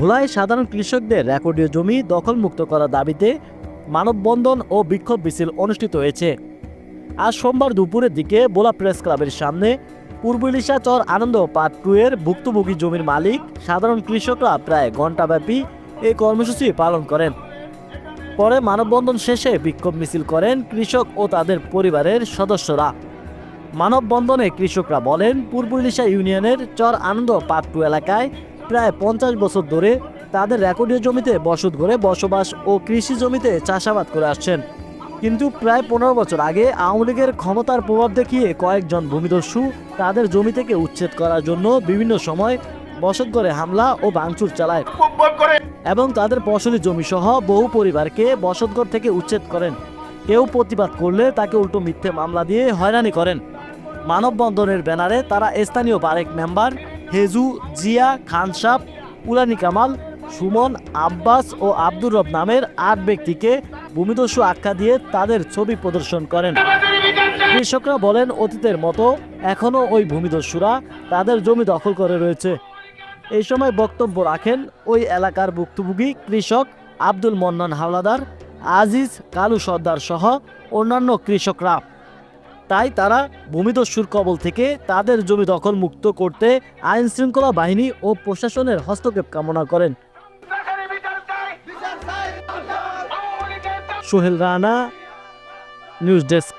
ভোলায় সাধারণ কৃষকদের রেকর্ডীয় জমি দখলমুক্ত করার দাবিতে মানববন্ধন ও বিক্ষোভ মিছিল অনুষ্ঠিত হয়েছে। আজ সোমবার দুপুরের দিকে বোলা প্রেস ক্লাবের সামনে পূর্ব ইলিশা চর আনন্দ পার্ট টু এর ভুক্তভোগী জমির মালিক সাধারণ কৃষকরা প্রায় ঘণ্টাব্যাপী এই কর্মসূচি পালন করেন। পরে মানববন্ধন শেষে বিক্ষোভ মিছিল করেন কৃষক ও তাদের পরিবারের সদস্যরা। মানববন্ধনে কৃষকরা বলেন পূর্ব ইলিশা ইউনিয়নের চর আনন্দ পার্ট টু এলাকায় প্রায় পঞ্চাশ বছর ধরে তাদের রেকর্ডীয় জমিতে বসত করে বসবাস ও কৃষি জমিতে চাষাবাদ করে আসছেন। কিন্তু প্রায় পনেরো বছর আগে আওয়ামী লীগের ক্ষমতার প্রভাব দেখিয়ে কয়েকজন ভূমিদস্যু তাদের জমি থেকে উচ্ছেদ করার জন্য বিভিন্ন সময় বসত করে হামলা ও ভাঙচুর চালায় এবং তাদের ফসলি জমি সহ বহু পরিবারকে বসতঘর থেকে উচ্ছেদ করেন। কেউ প্রতিবাদ করলে তাকে উল্টো মিথ্যে মামলা দিয়ে হয়রানি করেন। মানববন্ধনের ব্যানারে তারা স্থানীয় বারেক মেম্বার হেজু, জিয়া খানসাপ উলানি কামাল, সুমন, আব্বাস ও আব্দুর রব নামের আট ব্যক্তিকে ভূমিদস্যু আখ্যা দিয়ে তাদের ছবি প্রদর্শন করেন। কৃষকরা বলেন, অতীতের মতো এখনও ওই ভূমিদস্যুরা তাদের জমি দখল করে রয়েছে। এই সময় বক্তব্য রাখেন ওই এলাকার ভুক্তভোগী কৃষক আব্দুল মন্নান হাওলাদার, আজিজ, কালু সর্দার সহ অন্যান্য কৃষকরা। তাই তারা ভূমিদস্যুর কবল থেকে তাদের জমি দখল মুক্ত করতে আইন শৃঙ্খলা বাহিনী ও প্রশাসনের হস্তক্ষেপ কামনা করেন। Sohel Rana, news desk.